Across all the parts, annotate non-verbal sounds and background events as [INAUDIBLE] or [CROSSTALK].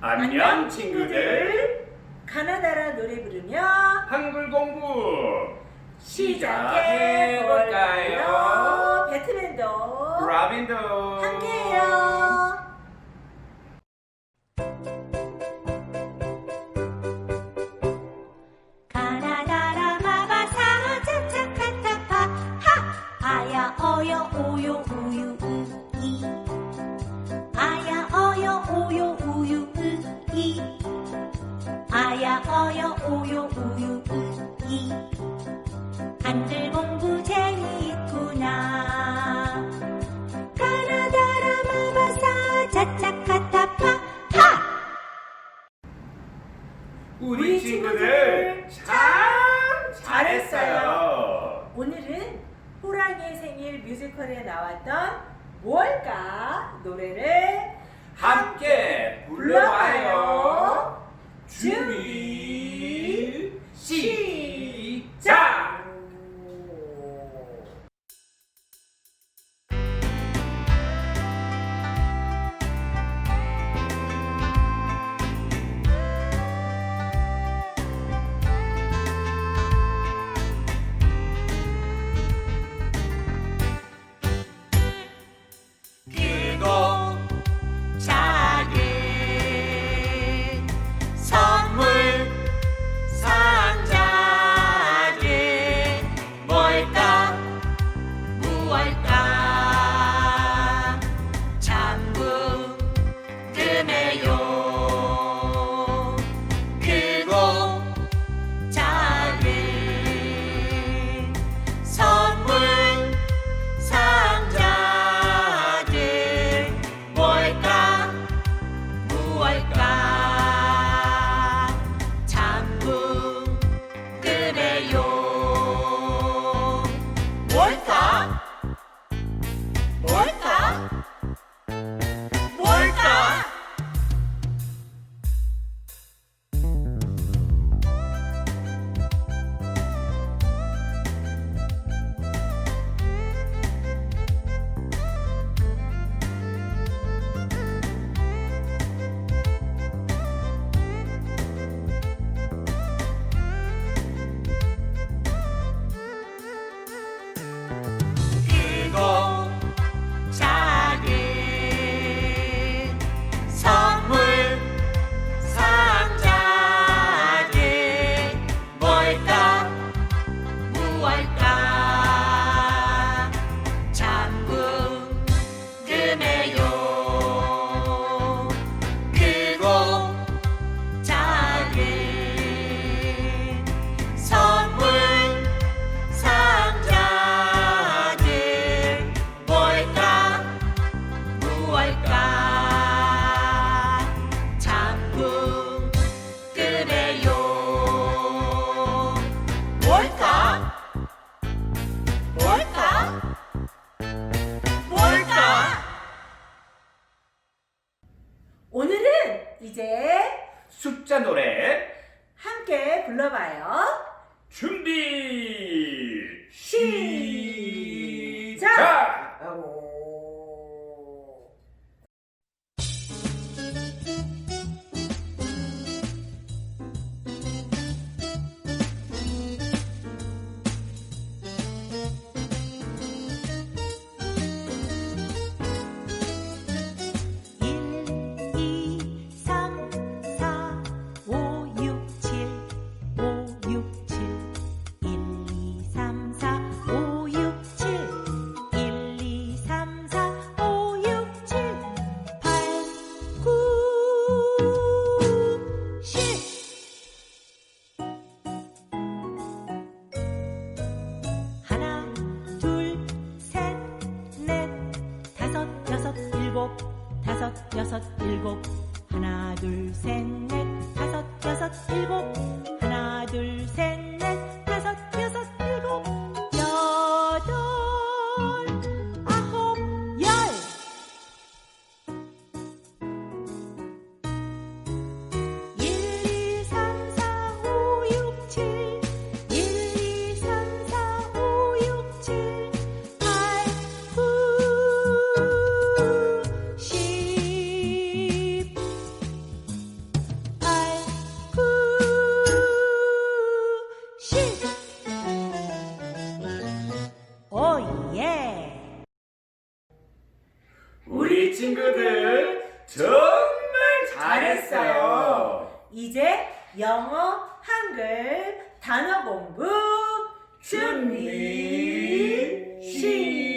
안녕 친구들. 가나다라 노래 부르며 한글 공부. 시작해 볼까요? 배트맨도 라빈도. 함께해요. and 일곱 다섯 여섯 일곱. 하나 둘 셋 넷. 다섯 여섯 일곱. 하나 둘셋. 친구들 정말 잘했어요. 이제 영어, 한글, 단어 공부 준비 시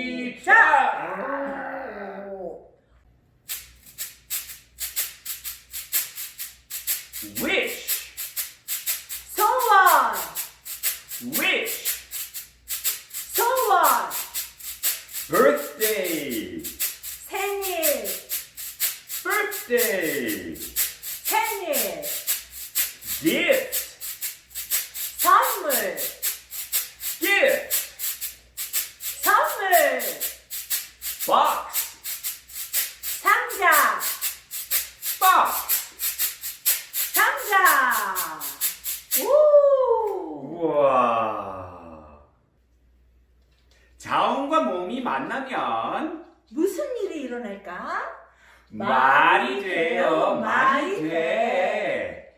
말이 돼요. 말이 돼.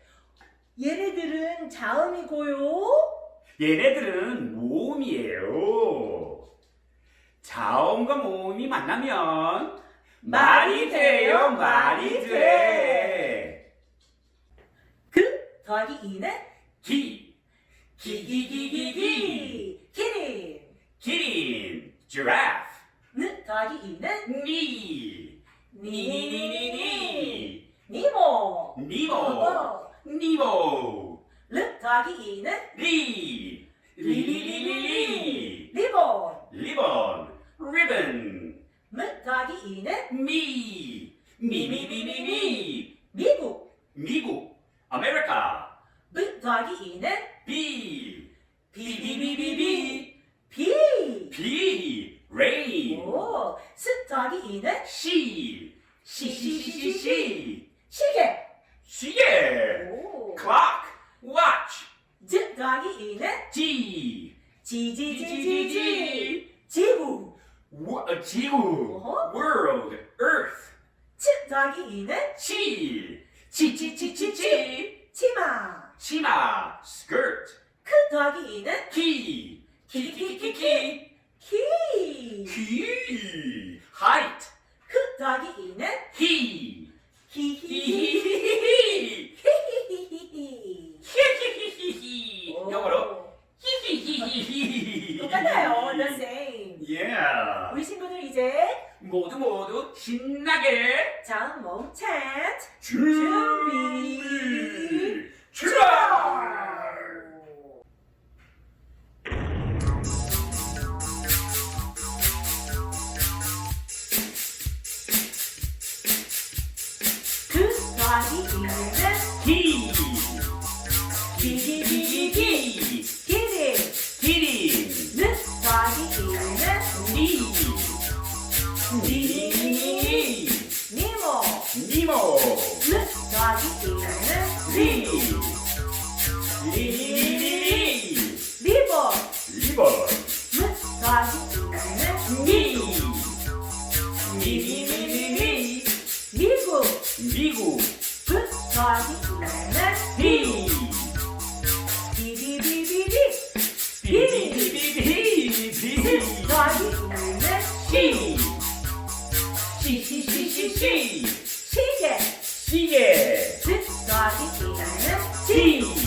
얘네들은 자음이고요. 얘네들은 모음이에요. 자음과 모음이 만나면 말이 돼요. 말이 돼. 그 더하기 이는 기, 기기기기기, 기린. 기린, giraffe, 느 더하기 이는 니, 니니니니니, 니모. 니모, 어. 니모, 르더하기 이는 리, 리리리리리, 리본. 리본, ribbon, 무 더하기 이는 미, 미미미미미, 미국. 미국, 아메리카, 무 더하기 이는 비, 비비비비비, 비. 비, rain, 오. 스 더하기 이는 시, 시시시시시, 시계. 시계, 오. clock, watch, 즈 더하기 이는 지, 지지지지지. 지구. 워- 어, 지구, 어허. world, earth, 치 더하기 이는 치, 치치치치치, 치마. 치마, skirt, 크 더하기 이는? 키, 키키키키 키, 키. 키, height, 크 더하기 이는? 히, 히히히히히. 히히히히히, 히히히히히, 영어로 히히히히히. 똑같아요. The same. Yeah. 우리 친구들 이제 모두 모두 신나게 모음 챈트 준비 출발! 그 더하기 이는 이는 지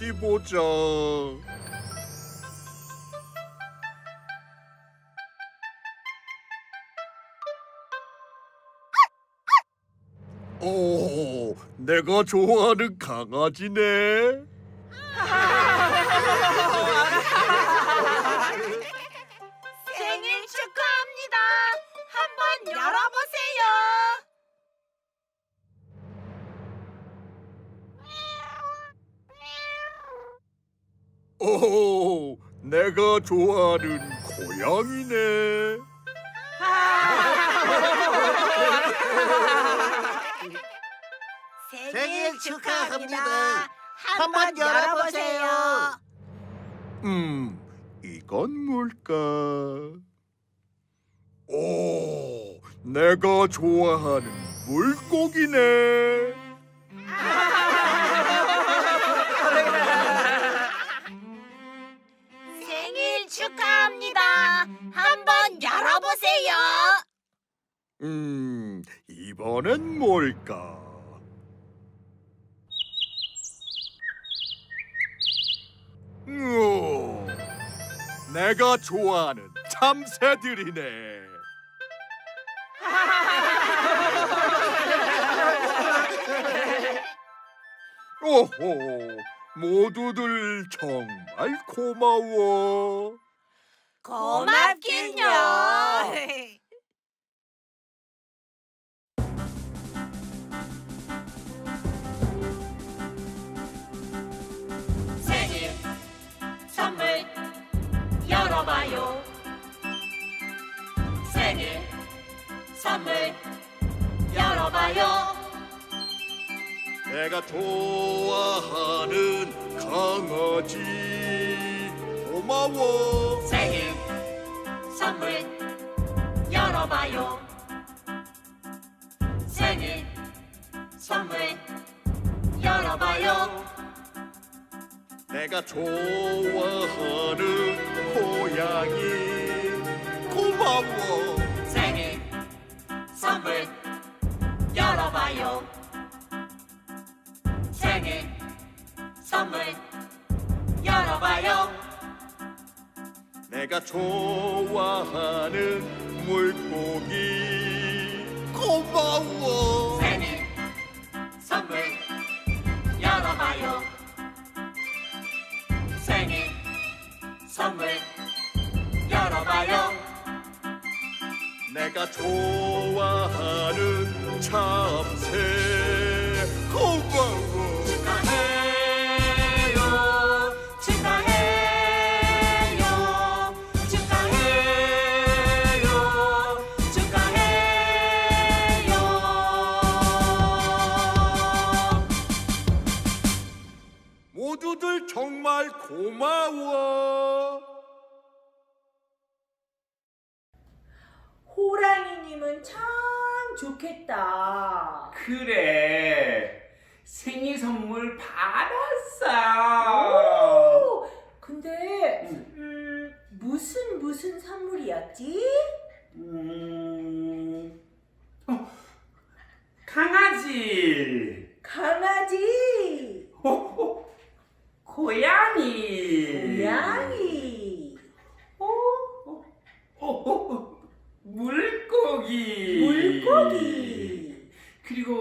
어디 보자. 오, 내가 좋아하는 강아지네. 내가 좋아하는 고양이네. [LAUGHS] 생일 축하합니다. 한번 열어보세요. 음, 이건 뭘까? 오, 내가 좋아하는 물고기네. 음, 이번엔 뭘까? 오, 내가 좋아하는 참새들이네. [LAUGHS] 오호, 모두들 정말 고마워. 고맙긴요. [LAUGHS] 선물 열어봐요. 내가 좋아하는 강아지 고마워 생일 선물 열어봐요. 생일 선물 열어봐요. 내가 좋아하는 고양이 고마워 선물 열어봐요. 생일 선물 열어봐요. 내가 좋아하는 물고기 고마워 생일 선물 열어봐요. 생일 선물 열어봐요. 내가 좋아하는 참새 고마워 축하해요. 축하해요. 축하해요. 축하해요. 모두들 정말 고마워 호랑이님은 참 좋겠다. 그래. 생일 선물 받았어. 오, 근데 음, 무슨 무슨 선물이었지? 음. 어, 강아지. 강아지, 어, 어, 고양이. 고양이, 어, 어, 어, 어, 물고기. 물고기, 그리고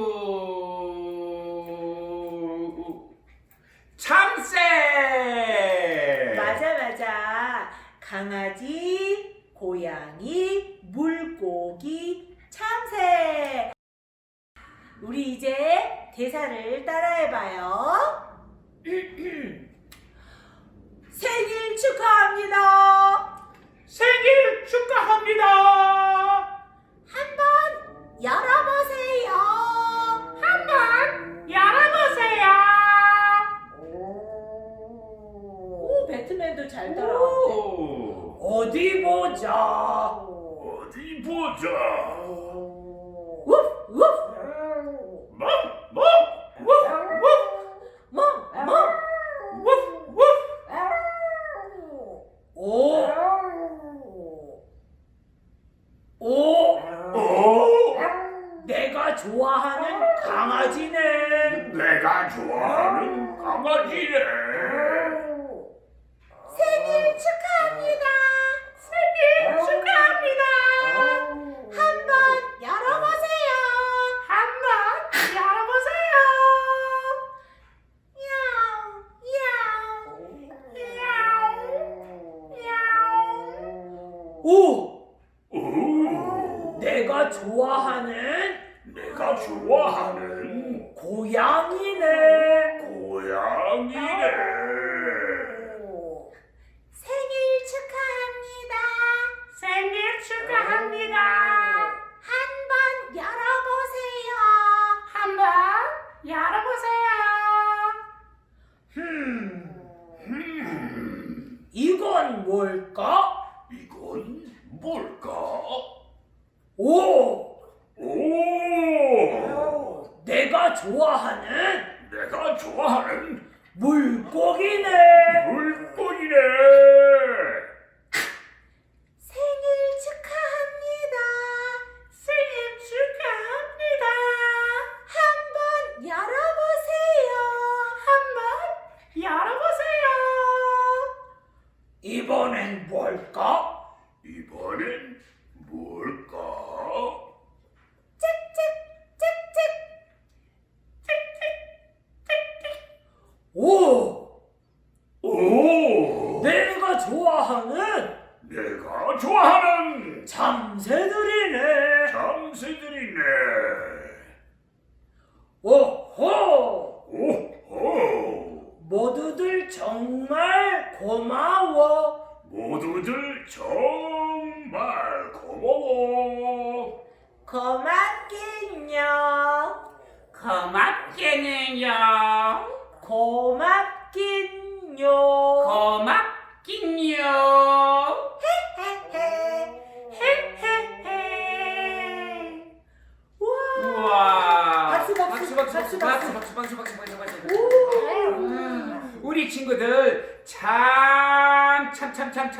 참새. 맞아 맞아. 강아지, 고양이, 물고기, 참새. 우리 이제 대사를 따라해봐요. [CLEARS THROAT] 생일 축하합니다. 생일 축하합니다. 한번 열어보세요. 한번 열어보세요. 오, 배트맨도 잘. 오, 어디 보자. 어디 보자.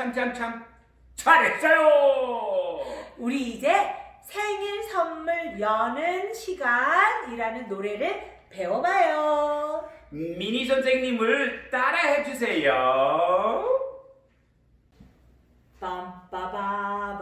참 참 참 잘했어요. 우리 이제 생일 선물 여는 시간이라는 노래를 배워봐요. 미니 선생님을 따라해 주세요. 빰빠밤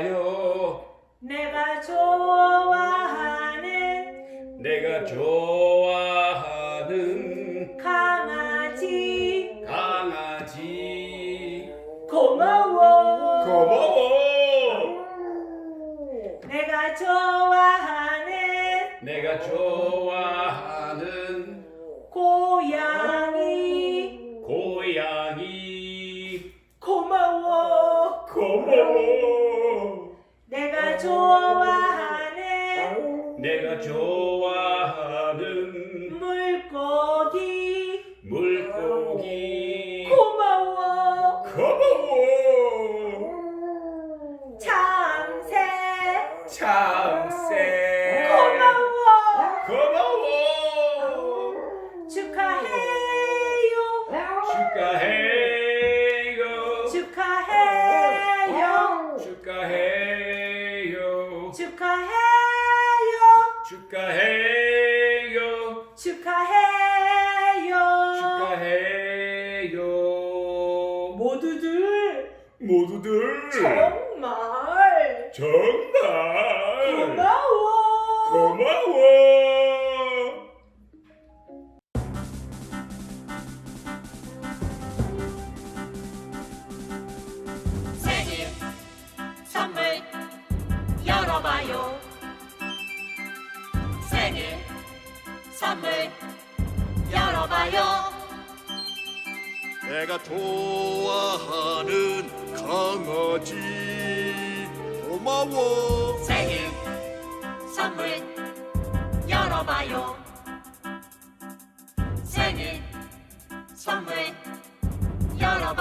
가요. 내가 좋아하는 내가 좋아하는 강아지. 강아지. 고마워. 고마워. 내가 좋아하는 내가 좋아하는 고양이. 고양이. 고마워. 고마워. 좋아하네. 내가 좋아 모두들? 모두들. 정말. 정말. 고마워. 고마워.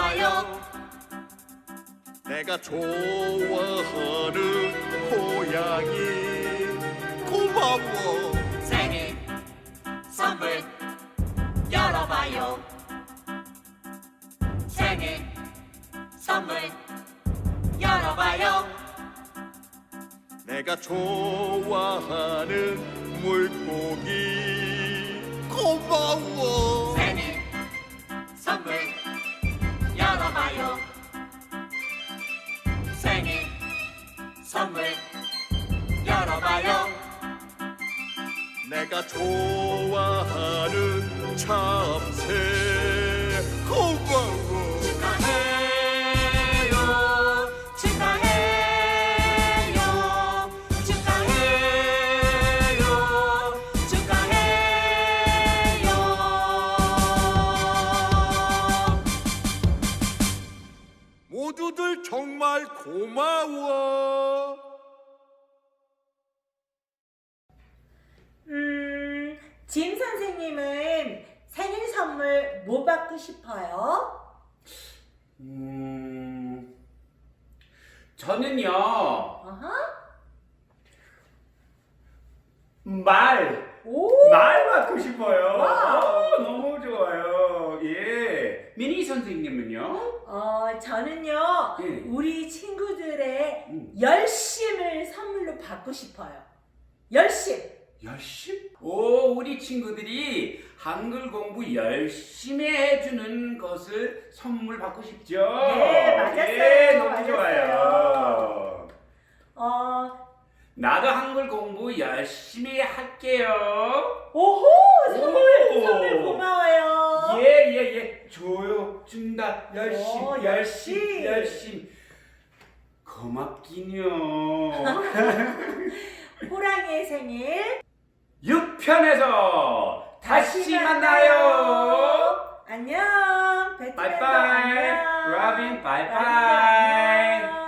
열어봐요. 내가 좋아하는 고양이. 고마워. 생일 선물 열어봐요. 생일 선물 열어봐요. 내가 좋아하는 물고기. 고마워. 생일 선물 선물 열어봐요. 내가 좋아하는 참새. 고마워 싶어요? 음, 저는요? 말. 오! 말 받고 싶어요. 와우. 어, 너무 좋아요. 예. 미니 선생님은요? 어, 저는요, 예. 우리 친구들의 음. 열심을 선물로 받고 싶어요. 열심! 열심? 오, 우리 친구들이 한글 공부 열심히 해주는 것을 선물 받고 싶죠? 네, 맞았어요. 예, 너무 맞았어요. 좋아요. 어, 나도 한글 공부 열심히 할게요. 오호! 선물, 오. 선물 고마워요. 예, 예, 예. 줘요. 준다. 열심, 오, 열심, 열심. 열심. 고맙긴요. [LAUGHS] 호랑이의 생일. 6편에서 다시 만나요. 안녕. 바이바이. 안녕. 로빈, 바이바이.